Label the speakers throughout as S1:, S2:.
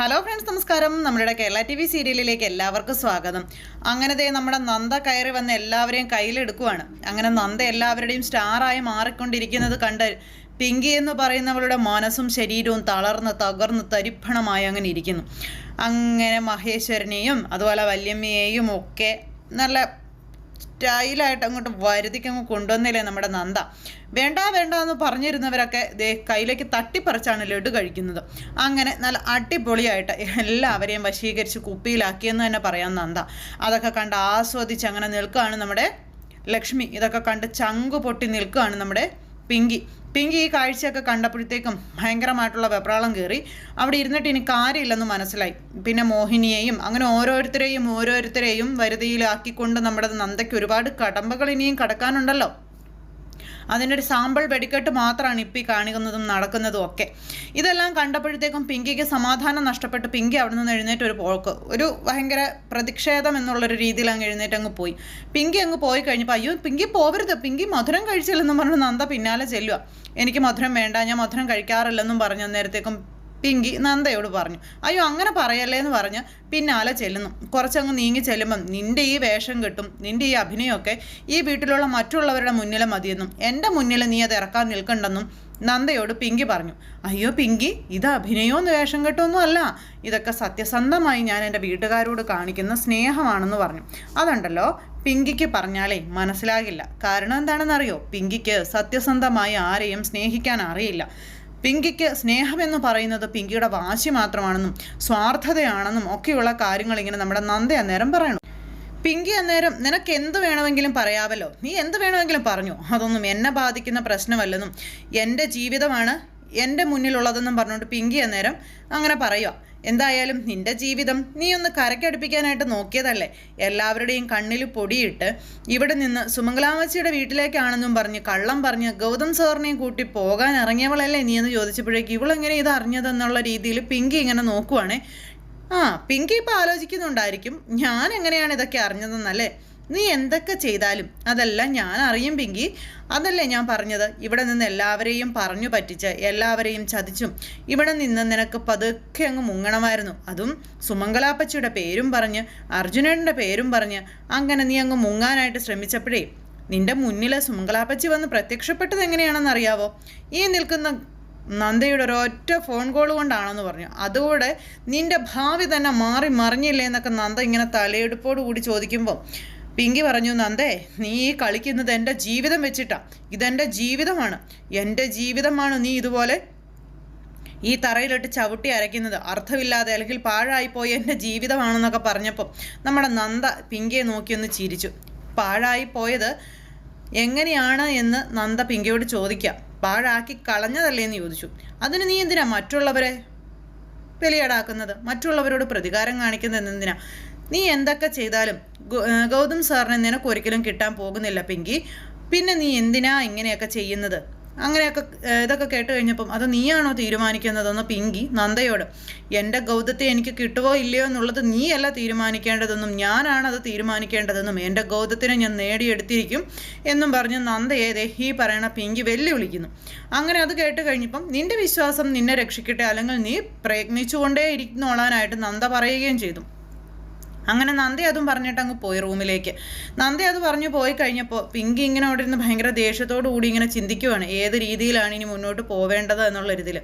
S1: Hello friends നമസ്കാരം. നമ്മുടെ Kerala T V സീരിയലിലേക്ക് എല്ലാവർക്കും സ്വാഗതം. അങ്ങനത്തെ നമ്മുടെ നന്ദ കയറി വന്ന് എല്ലാവരെയും കയ്യിലെടുക്കുവാണ്. അങ്ങനെ നന്ദ എല്ലാവരുടെയും സ്റ്റാറായി മാറിക്കൊണ്ടിരിക്കുന്നത് കണ്ട് പിങ്കി എന്ന് പറയുന്നവളുടെ മനസ്സും ശരീരവും തളർന്ന് തകർന്ന് തരിപ്പണമായി അങ്ങനെ ഇരിക്കുന്നു. അങ്ങനെ മഹേശ്വരനെയും അതുപോലെ വല്യമ്മയെയും ഒക്കെ നല്ല സ്റ്റൈലായിട്ട് അങ്ങോട്ട് വരുതിക്ക് അങ്ങ് കൊണ്ടുവന്നില്ലേ നമ്മുടെ നന്ദ. വേണ്ട വേണ്ട എന്ന് പറഞ്ഞിരുന്നവരൊക്കെ ദേ കയ്യിലേക്ക് തട്ടിപ്പറിച്ചാണ് ലഡു കഴിക്കുന്നത്. അങ്ങനെ നല്ല അടിപൊളിയായിട്ട് എല്ലാവരെയും വശീകരിച്ച് കുപ്പിയിലാക്കിയെന്ന് തന്നെ പറയാം നന്ദ. അതൊക്കെ കണ്ട് ആസ്വദിച്ച് അങ്ങനെ നിൽക്കുകയാണ് നമ്മുടെ ലക്ഷ്മി. ഇതൊക്കെ കണ്ട് ചങ്കു പൊട്ടി നിൽക്കുകയാണ് നമ്മുടെ പിങ്കി. പിങ്കി ഈ കാഴ്ചയൊക്കെ കണ്ടപ്പോഴത്തേക്കും ഭയങ്കരമായിട്ടുള്ള വെപ്രാളം കയറി. അവിടെ ഇരുന്നിട്ട് ഇനി കാര്യമില്ലെന്ന് മനസ്സിലായി. പിന്നെ മോഹിനിയെയും അങ്ങനെ ഓരോരുത്തരെയും ഓരോരുത്തരെയും വരുതിയിലാക്കിക്കൊണ്ട് നമ്മുടെ നന്ദയ്ക്ക് ഒരുപാട് കടമ്പകൾ ഇനിയും കടക്കാനുണ്ടല്ലോ. അതിന്റെ ഒരു സാമ്പിൾ വെടിക്കെട്ട് മാത്രമാണ് ഇപ്പം ഈ കാണിക്കുന്നതും നടക്കുന്നതും ഒക്കെ. ഇതെല്ലാം കണ്ടപ്പോഴത്തേക്കും പിങ്കിക്ക് സമാധാനം നഷ്ടപ്പെട്ട് പിങ്കി അവിടെ നിന്ന് എഴുന്നേറ്റ് ഒരു പോക്ക് ഒരു ഭയങ്കര പ്രതിഷേധം എന്നുള്ളൊരു രീതിയിൽ അങ്ങ് എഴുന്നേറ്റ് അങ്ങ് പോയി. പിങ്കി അങ്ങ് പോയി കഴിഞ്ഞപ്പോൾ അയ്യോ പിങ്കി പോവരുത് പിങ്കി മധുരം കഴിച്ചില്ലെന്നും പറഞ്ഞു നന്ദ പിന്നാലെ ചെല്ലുക എനിക്ക് മധുരം വേണ്ട ഞാൻ മധുരം കഴിക്കാറില്ലെന്നും പറഞ്ഞു അന്നേരത്തേക്കും പിങ്കി നന്ദയോട് പറഞ്ഞു. അയ്യോ അങ്ങനെ പറയല്ലേ എന്ന് പറഞ്ഞ് പിന്നാലെ ചെല്ലുന്നു. കുറച്ചങ്ങ് നീങ്ങി ചെല്ലുമ്പം നിന്റെ ഈ വേഷം കിട്ടും നിന്റെ ഈ അഭിനയമൊക്കെ ഈ വീട്ടിലുള്ള മറ്റുള്ളവരുടെ മുന്നിലെ മതിയെന്നും എന്റെ മുന്നിൽ നീ അത് ഇറക്കാൻ നിൽക്കണ്ടെന്നും നന്ദയോട് പിങ്കി പറഞ്ഞു. അയ്യോ പിങ്കി ഇത് അഭിനയമൊന്നും വേഷം കെട്ടൊന്നും അല്ല. ഇതൊക്കെ സത്യസന്ധമായി ഞാൻ എന്റെ വീട്ടുകാരോട് കാണിക്കുന്ന സ്നേഹമാണെന്ന് പറഞ്ഞു. അതുണ്ടല്ലോ പിങ്കിക്ക് പറഞ്ഞാലേ മനസ്സിലാകില്ല. കാരണം എന്താണെന്നറിയോ? പിങ്കിക്ക് സത്യസന്ധമായി ആരെയും സ്നേഹിക്കാൻ അറിയില്ല. പിങ്കിക്ക് സ്നേഹമെന്ന് പറയുന്നത് പിങ്കിയുടെ വാശി മാത്രമാണെന്നും സ്വാർത്ഥതയാണെന്നും ഒക്കെയുള്ള കാര്യങ്ങൾ ഇങ്ങനെ നമ്മുടെ നന്ദ അന്നേരം പറയണം. പിങ്കി അന്നേരം നിനക്ക് എന്ത് വേണമെങ്കിലും പറയാവല്ലോ. നീ എന്ത് വേണമെങ്കിലും പറഞ്ഞു. അതൊന്നും എന്നെ ബാധിക്കുന്ന പ്രശ്നമല്ലെന്നും എന്റെ ജീവിതമാണ് എന്റെ മുന്നിലുള്ളതെന്നും പറഞ്ഞുകൊണ്ട് പിങ്കി അന്നേരം അങ്ങനെ പറയുക എന്തായാലും നിന്റെ ജീവിതം നീ ഒന്ന് കരക്കടുപ്പിക്കാനായിട്ട് നോക്കിയതല്ലേ? എല്ലാവരുടെയും കണ്ണിൽ പൊടിയിട്ട് ഇവിടെ നിന്ന് സുമംഗലാമച്ചിയുടെ വീട്ടിലേക്കാണെന്നും പറഞ്ഞ് കള്ളം പറഞ്ഞ് ഗൗതം സാറിനെയും കൂട്ടി പോകാൻ ഇറങ്ങിയവളല്ലേ നീ എന്ന് ചോദിച്ചപ്പോഴേക്ക് ഇവളെങ്ങനെ ഇത് അറിഞ്ഞതെന്നുള്ള രീതിയിൽ പിങ്കി ഇങ്ങനെ നോക്കുവാണേ. ആ പിങ്കി ഇപ്പം ആലോചിക്കുന്നുണ്ടായിരിക്കും. ഞാൻ എങ്ങനെയാണ് ഇതൊക്കെ അറിഞ്ഞതെന്നല്ലേ? നീ എന്തൊക്കെ ചെയ്താലും അതെല്ലാം ഞാൻ അറിയും പിങ്കി. അതല്ലേ ഞാൻ പറഞ്ഞത്? ഇവിടെ നിന്ന് എല്ലാവരെയും പറഞ്ഞു പറ്റിച്ച് എല്ലാവരെയും ചതിച്ചും ഇവിടെ നിന്ന് നിനക്ക് പതുക്കെ അങ്ങ് മുങ്ങണമായിരുന്നു. അതും സുമംഗലാപ്പച്ചിയുടെ പേരും പറഞ്ഞ് അർജുനന്റെ പേരും പറഞ്ഞ് അങ്ങനെ നീ അങ്ങ് മുങ്ങാനായിട്ട് ശ്രമിച്ചപ്പോഴേ നിന്റെ മുന്നിൽ സുമംഗലാപ്പച്ചി വന്ന് പ്രത്യക്ഷപ്പെട്ടത് എങ്ങനെയാണെന്ന് അറിയാവോ? ഈ നിൽക്കുന്ന നന്ദയുടെ ഒരൊറ്റ ഫോൺ കോൾ കൊണ്ടാണെന്ന് പറഞ്ഞു. അതോടെ നിന്റെ ഭാവി തന്നെ മാറി മറിഞ്ഞില്ലേ എന്നൊക്കെ നന്ദ ഇങ്ങനെ തലയെടുപ്പോട് കൂടി ചോദിക്കുമ്പോൾ പിങ്കി പറഞ്ഞു നന്ദേ നീ ഈ കളിക്കുന്നത് എന്റെ ജീവിതം വെച്ചിട്ടാ. ഇതെന്റെ ജീവിതമാണ്. എന്റെ ജീവിതമാണ് നീ ഇതുപോലെ ഈ തറയിലിട്ട് ചവിട്ടി അരയ്ക്കുന്നത്. അർത്ഥമില്ലാതെ അല്ലെങ്കിൽ പാഴായിപ്പോയി എന്റെ ജീവിതമാണെന്നൊക്കെ പറഞ്ഞപ്പോൾ നമ്മുടെ നന്ദ പിങ്കിയെ നോക്കി ഒന്ന് ചിരിച്ചു. പാഴായി പോയത് എങ്ങനെയാണ് എന്ന് നന്ദ പിങ്കിയോട് ചോദിക്കാം. പാഴാക്കി കളഞ്ഞതല്ലേ എന്ന് ചോദിച്ചു. അതിന് നീ എന്തിനാ മറ്റുള്ളവരെ ബലിയാടാക്കുന്നത്? മറ്റുള്ളവരോട് പ്രതികാരം കാണിക്കുന്നത് എന്തിനാ? നീ എന്തൊക്കെ ചെയ്താലും ഗൗതം സാറിനെ നിനക്ക് ഒരിക്കലും കിട്ടാൻ പോകുന്നില്ല പിങ്കി. പിന്നെ നീ എന്തിനാ ഇങ്ങനെയൊക്കെ ചെയ്യുന്നത്? അങ്ങനെയൊക്കെ ഇതൊക്കെ കേട്ട് കഴിഞ്ഞപ്പം അത് നീയാണോ തീരുമാനിക്കുന്നതെന്ന് പിങ്കി നന്ദയോട്. എന്റെ ഗൗതത്തെ എനിക്ക് കിട്ടുവോ ഇല്ലയോ എന്നുള്ളത് നീയല്ല തീരുമാനിക്കേണ്ടതെന്നും ഞാനാണ് അത് തീരുമാനിക്കേണ്ടതെന്നും എന്റെ ഗൗതത്തിനെ ഞാൻ നേടിയെടുത്തിരിക്കും എന്നും പറഞ്ഞ് നന്ദയെ ഈ പറയണ പിങ്കി വെല്ലുവിളിക്കുന്നു. അങ്ങനെ അത് കേട്ട് കഴിഞ്ഞപ്പം നിന്റെ വിശ്വാസം നിന്നെ രക്ഷിക്കട്ടെ അല്ലെങ്കിൽ നീ പ്രയത്നിച്ചുകൊണ്ടേ ഇരിക്കുന്നോളാനായിട്ട് നന്ദ പറയുകയും ചെയ്തു. അങ്ങനെ നന്ദി അതും പറഞ്ഞിട്ട് അങ്ങ് പോയി റൂമിലേക്ക്. നന്ദി അത് പറഞ്ഞു പോയി കഴിഞ്ഞപ്പോൾ പിങ്കി ഇങ്ങനെ അവിടെ ഇരുന്ന് ഭയങ്കര ദേഷ്യത്തോടു കൂടി ഇങ്ങനെ ചിന്തിക്കുവാണ്. ഏത് രീതിയിലാണ് ഇനി മുന്നോട്ട് പോവേണ്ടത് എന്നുള്ള ഇതിൽ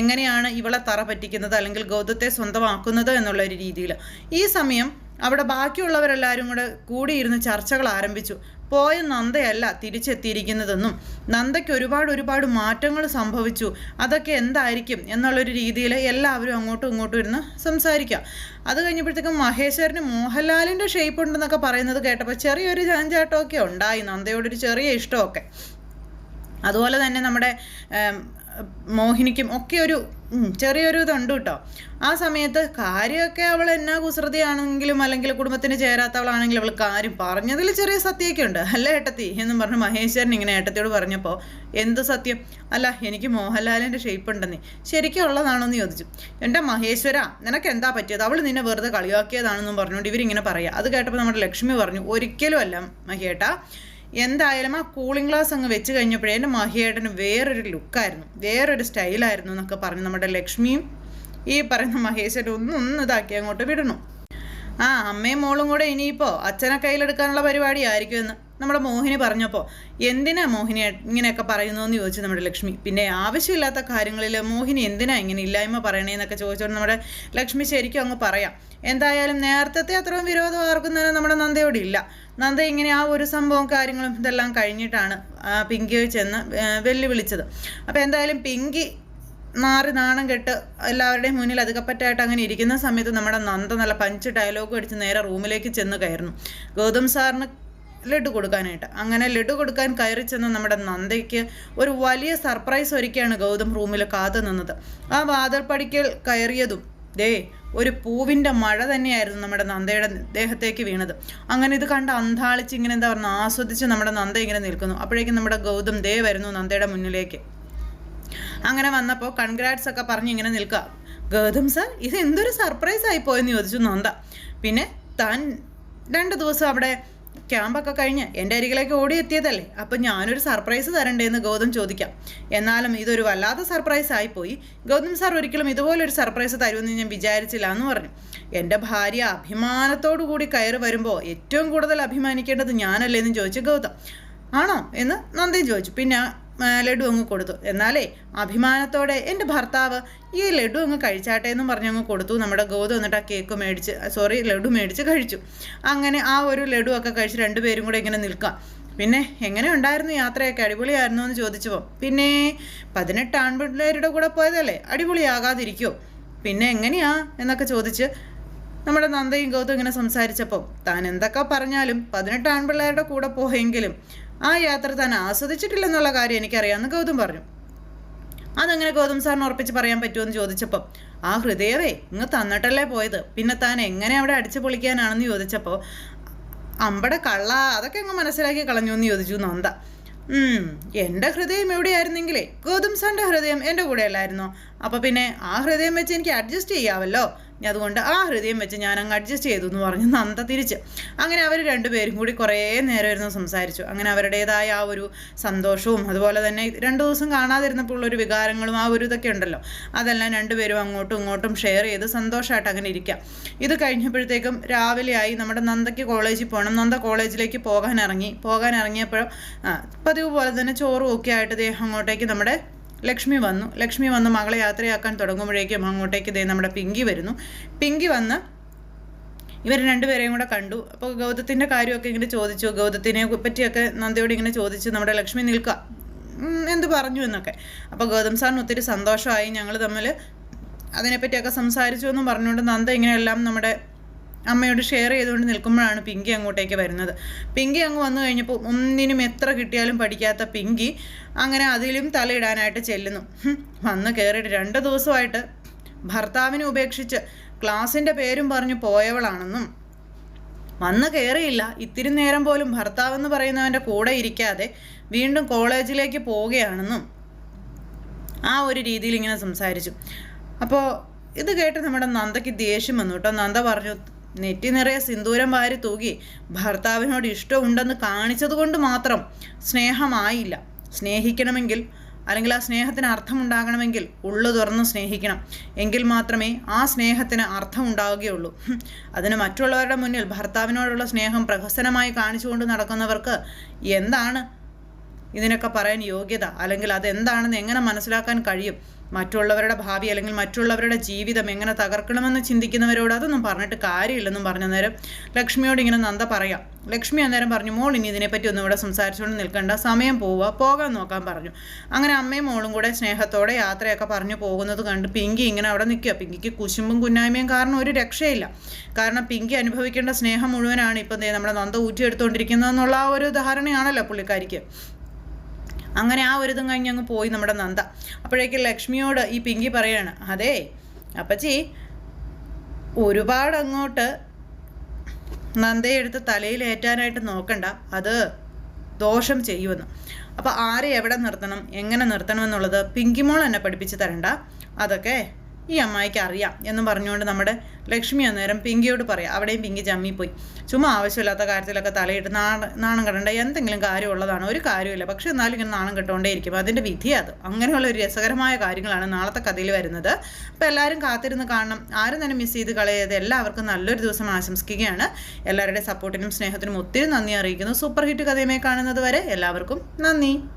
S1: എങ്ങനെയാണ് ഇവളെ തറ പറ്റിക്കുന്നത് അല്ലെങ്കിൽ ഗൗതത്തെ സ്വന്തമാക്കുന്നത് എന്നുള്ള ഒരു രീതിയിൽ. ഈ സമയം അവിടെ ബാക്കിയുള്ളവരെല്ലാവരും കൂടെ കൂടിയിരുന്ന് ചർച്ചകൾ ആരംഭിച്ചു. പോയ നന്ദയല്ല തിരിച്ചെത്തിയിരിക്കുന്നതെന്നും നന്ദയ്ക്ക് ഒരുപാട് ഒരുപാട് മാറ്റങ്ങൾ സംഭവിച്ചു. അതൊക്കെ എന്തായിരിക്കും എന്നുള്ളൊരു രീതിയിൽ എല്ലാവരും അങ്ങോട്ടും ഇങ്ങോട്ടും ഇരുന്ന് സംസാരിക്കുക അത് കഴിഞ്ഞപ്പോഴത്തേക്കും മഹേശ്വരന് മോഹൻലാലിന്റെ ഷേപ്പ് ഉണ്ടെന്നൊക്കെ പറയുന്നത് കേട്ടപ്പോൾ ചെറിയൊരു ചാഞ്ചാട്ടമൊക്കെ ഉണ്ടായി നന്ദയോടൊരു ചെറിയ ഇഷ്ടമൊക്കെ. അതുപോലെ തന്നെ നമ്മുടെ മോഹിനിക്കും ഒക്കെ ഒരു ചെറിയൊരു ഇതുണ്ട് കേട്ടോ. ആ സമയത്ത് കാര്യമൊക്കെ അവൾ എന്നാ കുസൃതിയാണെങ്കിലും അല്ലെങ്കിൽ കുടുംബത്തിന് ചേരാത്തവളാണെങ്കിലും അവൾ കാര്യം പറഞ്ഞതിൽ ചെറിയ സത്യമൊക്കെ ഉണ്ട്. അല്ല ഏട്ടത്തി? എന്നും പറഞ്ഞു മഹേശ്വരൻ ഇങ്ങനെ ഏട്ടത്തിയോട് പറഞ്ഞപ്പോൾ എന്ത് സത്യം? അല്ല എനിക്ക് മോഹൻലാലിന്റെ ഷേപ്പ് ഉണ്ടെന്നേ. ശരിക്കും ഉള്ളതാണോ എന്ന് ചോദിച്ചു. എന്റെ മഹേശ്വര നിനക്ക് എന്താ പറ്റിയത്? അവൾ നിന്നെ വെറുതെ കളിയാക്കിയതാണെന്നും പറഞ്ഞുകൊണ്ട് ഇവരിങ്ങനെ പറയുക അത് കേട്ടപ്പോൾ നമ്മുടെ ലക്ഷ്മി പറഞ്ഞു ഒരിക്കലും അല്ല മഹേട്ടാ. എന്തായാലും ആ കൂളിംഗ് ഗ്ലാസ് അങ്ങ് വെച്ച് കഴിഞ്ഞപ്പോഴേ എന്റെ മഹിയേട്ടന് വേറൊരു ലുക്കായിരുന്നു. വേറൊരു സ്റ്റൈലായിരുന്നു എന്നൊക്കെ പറഞ്ഞ് നമ്മുടെ ലക്ഷ്മിയും ഈ പറയുന്ന മഹേശ്വരൻ ഒന്നും ഒന്ന് ഇതാക്കി അങ്ങോട്ട് വിടണം. ആ അമ്മയും മോളും കൂടെ ഇനിയിപ്പോൾ അച്ഛനെ കയ്യിലെടുക്കാനുള്ള പരിപാടി ആയിരിക്കുമെന്ന് നമ്മുടെ മോഹിനി പറഞ്ഞപ്പോൾ എന്തിനാ മോഹിനി ഇങ്ങനെയൊക്കെ പറയുന്നതെന്ന് ചോദിച്ചു നമ്മുടെ ലക്ഷ്മി. പിന്നെ ആവശ്യമില്ലാത്ത കാര്യങ്ങളിൽ മോഹിനി എന്തിനാ ഇങ്ങനെ ഇല്ലായ്മ പറയണേന്നൊക്കെ ചോദിച്ചുകൊണ്ട് നമ്മുടെ ലക്ഷ്മി ശരിക്കും അങ്ങ് പറയാം. എന്തായാലും നേരത്തെ അത്രയും വിരോധം ആർക്കും തന്നെ നമ്മുടെ നന്ദയോട് ഇല്ല. നന്ദ ഇങ്ങനെ ആ ഒരു സംഭവം കാര്യങ്ങളും ഇതെല്ലാം കഴിഞ്ഞിട്ടാണ് പിങ്കിയെ ചെന്ന് വെല്ലുവിളിച്ചത്. അപ്പോൾ എന്തായാലും പിങ്കി മാറി നാണം കെട്ട് എല്ലാവരുടെയും മുന്നിൽ അതുകപ്പറ്റായിട്ട് അങ്ങനെ ഇരിക്കുന്ന സമയത്ത് നമ്മുടെ നന്ദ നല്ല പഞ്ച് ഡയലോഗ് അടിച്ച് നേരെ റൂമിലേക്ക് ചെന്ന് കയറുന്നു. ഗൗതം സാറിന് ലഡു കൊടുക്കാനായിട്ട്. അങ്ങനെ ലഡു കൊടുക്കാൻ കയറി ചെന്ന നമ്മുടെ നന്ദയ്ക്ക് ഒരു വലിയ സർപ്രൈസ് ഒരുക്കിയാണ് ഗൗതം റൂമിൽ കാത്തു നിന്നത്. ആ വാതിൽപ്പടിക്കൽ കയറിയതും ദേ ഒരു പൂവിന്റെ മഴ തന്നെയായിരുന്നു നമ്മുടെ നന്ദയുടെ ദേഹത്തേക്ക് വീണത്. അങ്ങനെ ഇത് കണ്ട് അന്താളിച്ച് ഇങ്ങനെ എന്താ പറഞ്ഞാൽ ആസ്വദിച്ച് നമ്മുടെ നന്ദ ഇങ്ങനെ നിൽക്കുന്നു. അപ്പോഴേക്കും നമ്മുടെ ഗൗതം ദേ വരുന്നു നന്ദയുടെ മുന്നിലേക്ക്. അങ്ങനെ വന്നപ്പോൾ കൺഗ്രാറ്റ്സ് ഒക്കെ പറഞ്ഞ് ഇങ്ങനെ നിൽക്കുക. ഗൗതം സാർ ഇത് എന്തൊരു സർപ്രൈസ് ആയി പോയെന്ന് ചോദിച്ചു നന്ദ പിന്നെ താൻ രണ്ട് ദിവസം അവിടെ ക്യാമ്പൊക്കെ കഴിഞ്ഞ് എന്റെ അരികിലേക്ക് ഓടിയെത്തിയതല്ലേ അപ്പം ഞാനൊരു സർപ്രൈസ് തരണ്ടേന്ന് ഗൗതം ചോദിക്കാം. എന്നാലും ഇതൊരു വല്ലാത്ത സർപ്രൈസ് ആയിപ്പോയി ഗൗതം സാർ ഒരിക്കലും ഇതുപോലൊരു സർപ്രൈസ് തരുമെന്ന് ഞാൻ വിചാരിച്ചില്ല എന്ന് പറഞ്ഞു. എന്റെ ഭാര്യ അഭിമാനത്തോടു കൂടി കയറി വരുമ്പോൾ ഏറ്റവും കൂടുതൽ അഭിമാനിക്കേണ്ടത് ഞാനല്ലേ എന്ന് ചോദിച്ചു ഗൗതം. ആണോ? എന്ന് നന്ദി ചോദിച്ചു. പിന്നെ ലഡു അങ്ങ് കൊടുത്തു. എന്നാലേ അഭിമാനത്തോടെ എന്റെ ഭർത്താവ് ഈ ലഡു അങ്ങ് കഴിച്ചാട്ടെ എന്നും പറഞ്ഞ് അങ്ങ് കൊടുത്തു. നമ്മുടെ ഗോതു എന്നിട്ട് ആ കേക്ക് മേടിച്ച് സോറി ലഡു മേടിച്ച് കഴിച്ചു. അങ്ങനെ ആ ഒരു ലഡു ഒക്കെ കഴിച്ച് രണ്ടുപേരും കൂടെ ഇങ്ങനെ നിൽക്കാം. പിന്നെ എങ്ങനെ ഉണ്ടായിരുന്നു യാത്രയൊക്കെ? അടിപൊളിയായിരുന്നു എന്ന് ചോദിച്ചപ്പോൾ പിന്നെ പതിനെട്ട് ആൺപിള്ളേരുടെ കൂടെ പോയതല്ലേ? അടിപൊളിയാകാതിരിക്കോ? പിന്നെ എങ്ങനെയാ? എന്നൊക്കെ ചോദിച്ച് നമ്മുടെ നന്ദയും ഗൗതം ഇങ്ങനെ സംസാരിച്ചപ്പോൾ താൻ എന്തൊക്കെ പറഞ്ഞാലും പതിനെട്ട് ആൺപിള്ളേരുടെ കൂടെ പോയെങ്കിലും ആ യാത്ര താൻ ആസ്വദിച്ചിട്ടില്ലെന്നുള്ള കാര്യം എനിക്കറിയാമെന്ന് ഗൗതം പറഞ്ഞു. അതങ്ങനെ ഗൗതം സാറിന് ഉറപ്പിച്ച് പറയാൻ പറ്റുമെന്ന് ചോദിച്ചപ്പോൾ ആ ഹൃദയവേ ഇങ്ങ് തന്നിട്ടല്ലേ പോയത്? പിന്നെ താൻ എങ്ങനെ അവിടെ അടിച്ചു പൊളിക്കാനാണെന്ന് ചോദിച്ചപ്പോൾ അമ്പടെ കള്ള അതൊക്കെ അങ്ങ് മനസ്സിലാക്കി കളഞ്ഞു എന്ന് ചോദിച്ചു നന്ദ എന്റെ ഹൃദയം എവിടെയായിരുന്നെങ്കിലേ? ഗൗതം സാറിന്റെ ഹൃദയം എന്റെ കൂടെ അല്ലായിരുന്നോ അപ്പോൾ പിന്നെ ആ ഹൃദയം വെച്ച് എനിക്ക് അഡ്ജസ്റ്റ് ചെയ്യാമല്ലോ അതുകൊണ്ട് ആ ഹൃദയം വെച്ച് ഞാൻ അങ്ങ് അഡ്ജസ്റ്റ് ചെയ്തു എന്ന് പറഞ്ഞു നന്ദ തിരിച്ച്. അങ്ങനെ അവർ രണ്ടുപേരും കൂടി കുറേ നേരം ഇരുന്ന് സംസാരിച്ചു. അങ്ങനെ അവരുടേതായ ആ ഒരു സന്തോഷവും അതുപോലെ തന്നെ രണ്ട് ദിവസം കാണാതിരുന്നപ്പോൾ ഉള്ളൊരു വികാരങ്ങളും ആ ഒരു ഇതൊക്കെ ഉണ്ടല്ലോ. അതെല്ലാം രണ്ടുപേരും അങ്ങോട്ടും ഇങ്ങോട്ടും ഷെയർ ചെയ്ത് സന്തോഷമായിട്ട് അങ്ങനെ ഇരിക്കാം. ഇത് കഴിഞ്ഞപ്പോഴത്തേക്കും രാവിലെയായി നമ്മുടെ നന്ദയ്ക്ക് കോളേജിൽ പോകണം നന്ദ കോളേജിലേക്ക് പോകാൻ ഇറങ്ങി. പോകാൻ ഇറങ്ങിയപ്പോഴും പതിവ് പോലെ തന്നെ ചോറും ഒക്കെ ആയിട്ട് ദേഹം അങ്ങോട്ടേക്ക് നമ്മുടെ ലക്ഷ്മി വന്നു. ലക്ഷ്മി വന്ന് മകളെ യാത്രയാക്കാൻ തുടങ്ങുമ്പോഴേക്കും അങ്ങോട്ടേക്ക് ദേ നമ്മുടെ പിങ്കി വരുന്നു. പിങ്കി വന്ന് ഇവർ രണ്ടുപേരെയും കൂടെ കണ്ടു. അപ്പോൾ ഗൗതത്തിന്റെ കാര്യമൊക്കെ ഇങ്ങനെ ചോദിച്ചു. ഗൗതത്തിനെ പറ്റിയൊക്കെ നന്ദിയോട് ഇങ്ങനെ ചോദിച്ചു. നമ്മുടെ ലക്ഷ്മി നിൽക്കുക എന്ത് പറഞ്ഞു എന്നൊക്കെ. അപ്പോൾ ഗൗതം സാറിന് ഒത്തിരി സന്തോഷമായി. ഞങ്ങൾ തമ്മിൽ അതിനെപ്പറ്റിയൊക്കെ സംസാരിച്ചു എന്നും പറഞ്ഞുകൊണ്ട് നന്ദ ഇങ്ങനെയെല്ലാം നമ്മുടെ അമ്മയോട് ഷെയർ ചെയ്തുകൊണ്ട് നിൽക്കുമ്പോഴാണ് പിങ്കി അങ്ങോട്ടേക്ക് വരുന്നത്. പിങ്കി അങ്ങ് വന്നു കഴിഞ്ഞപ്പോൾ ഒന്നിനും എത്ര കിട്ടിയാലും പഠിക്കാത്ത പിങ്കി അങ്ങനെ അതിലും തലയിടാനായിട്ട് ചെല്ലുന്നു. വന്ന് കയറിയിട്ട് രണ്ട് ദിവസമായിട്ട് ഭർത്താവിനെ ഉപേക്ഷിച്ച് ക്ലാസിന്റെ പേരും പറഞ്ഞു പോയവളാണെന്നും. വന്ന് കയറിയില്ല ഇത്തിരി നേരം പോലും ഭർത്താവെന്ന് പറയുന്നവന്റെ കൂടെ ഇരിക്കാതെ വീണ്ടും കോളേജിലേക്ക് പോവുകയാണെന്നും ആ ഒരു രീതിയിൽ ഇങ്ങനെ സംസാരിച്ചു. അപ്പോൾ ഇത് കേട്ട് നമ്മുടെ നന്ദയ്ക്ക് ദേഷ്യം വന്നു കേട്ടോ. നന്ദ പറഞ്ഞു നെറ്റി നിറയെ സിന്ദൂരം വാരി തൂകി ഭർത്താവിനോട് ഇഷ്ടമുണ്ടെന്ന് കാണിച്ചതുകൊണ്ട് മാത്രം സ്നേഹമായില്ല. സ്നേഹിക്കണമെങ്കിൽ അല്ലെങ്കിൽ ആ സ്നേഹത്തിന് അർത്ഥമുണ്ടാകണമെങ്കിൽ ഉള്ളു തുറന്ന് സ്നേഹിക്കണം. എങ്കിൽ മാത്രമേ ആ സ്നേഹത്തിന് അർത്ഥം ഉണ്ടാവുകയുള്ളൂ അതിന് മറ്റുള്ളവരുടെ മുന്നിൽ ഭർത്താവിനോടുള്ള സ്നേഹം പ്രഹസനമായി കാണിച്ചുകൊണ്ട് നടക്കുന്നവർക്ക് എന്താണ് ഇതിനൊക്കെ പറയാൻ യോഗ്യത അല്ലെങ്കിൽ അതെന്താണെന്ന് എങ്ങനെ മനസ്സിലാക്കാൻ കഴിയും? മറ്റുള്ളവരുടെ ഭാവി അല്ലെങ്കിൽ മറ്റുള്ളവരുടെ ജീവിതം എങ്ങനെ തകർക്കണമെന്ന് ചിന്തിക്കുന്നവരോട് അതൊന്നും പറഞ്ഞിട്ട് കാര്യമില്ലെന്നും പറഞ്ഞ നേരം ലക്ഷ്മിയോട് ഇങ്ങനെ നന്ദ പറയാം. ലക്ഷ്മി അന്നേരം പറഞ്ഞു മോൾ ഇനി ഇതിനെപ്പറ്റി ഒന്നും ഇവിടെ സംസാരിച്ചുകൊണ്ട് നിൽക്കണ്ട സമയം പോവുക പോകാൻ നോക്കാൻ പറഞ്ഞു. അങ്ങനെ അമ്മയും മോളും കൂടെ സ്നേഹത്തോടെ യാത്രയൊക്കെ പറഞ്ഞു പോകുന്നത് കണ്ട് പിങ്കി ഇങ്ങനെ അവിടെ നിൽക്കുക പിങ്കിക്ക് കുശുമ്പും കുന്നായ്മയും കാരണം ഒരു രക്ഷയില്ല. കാരണം പിങ്കി അനുഭവിക്കേണ്ട സ്നേഹം മുഴുവനാണ് ഇപ്പം നമ്മുടെ നന്ദ ഊറ്റിയെടുത്തുകൊണ്ടിരിക്കുന്നതെന്നുള്ള ആ ഒരു ധാരണയാണല്ലോ പുള്ളിക്കാരിക്ക്. അങ്ങനെ ആ ഒരു ഇതും കഴിഞ്ഞ് അങ്ങ് പോയി നമ്മുടെ നന്ദ. അപ്പോഴേക്കും ലക്ഷ്മിയോട് ഈ പിങ്കി പറയാണ് അതെ അപ്പച്ചി ഒരുപാട് അങ്ങോട്ട് നന്ദയെ എടുത്ത് തലയിലേറ്റാനായിട്ട് നോക്കണ്ട. അത് ദോഷം ചെയ്യുമെന്ന്. അപ്പോൾ ആരെ എവിടെ നിർത്തണം? എങ്ങനെ നിർത്തണം എന്നുള്ളത് പിങ്കിമോൾ എന്നെ പഠിപ്പിച്ച് തരണ്ട. അതൊക്കെ ഈ അമ്മായിക്ക് അറിയാം എന്ന് പറഞ്ഞുകൊണ്ട് നമ്മുടെ ലക്ഷ്മി അന്നേരം പിങ്കിയോട് പറയാം. അവിടെയും പിങ്കി ജമ്മി പോയി ചുമ്മാ ആവശ്യമില്ലാത്ത കാര്യത്തിലൊക്കെ തലയിട്ട് നാണ നാണം കെടേണ്ട എന്തെങ്കിലും കാര്യമുള്ളതാണ്. ഒരു കാര്യമില്ല പക്ഷെ എന്നാലും ഇങ്ങനെ നാണം കെട്ടുകൊണ്ടേയിരിക്കും. അതിന്റെ വിധി അത്. അങ്ങനെയുള്ള ഒരു രസകരമായ കാര്യങ്ങളാണ് നാളത്തെ കഥയിൽ വരുന്നത്. അപ്പോൾ എല്ലാവരും കാത്തിരുന്ന് കാണണം. ആരും തന്നെ മിസ് ചെയ്ത് കളയത് എല്ലാവർക്കും നല്ലൊരു ദിവസം ആശംസിക്കുകയാണ്. എല്ലാവരുടെയും സപ്പോർട്ടിനും സ്നേഹത്തിനും ഒത്തിരി നന്ദി അറിയിക്കുന്നു. സൂപ്പർ ഹിറ്റ് കഥയുമായി കാണുന്നത് വരെ എല്ലാവർക്കും നന്ദി.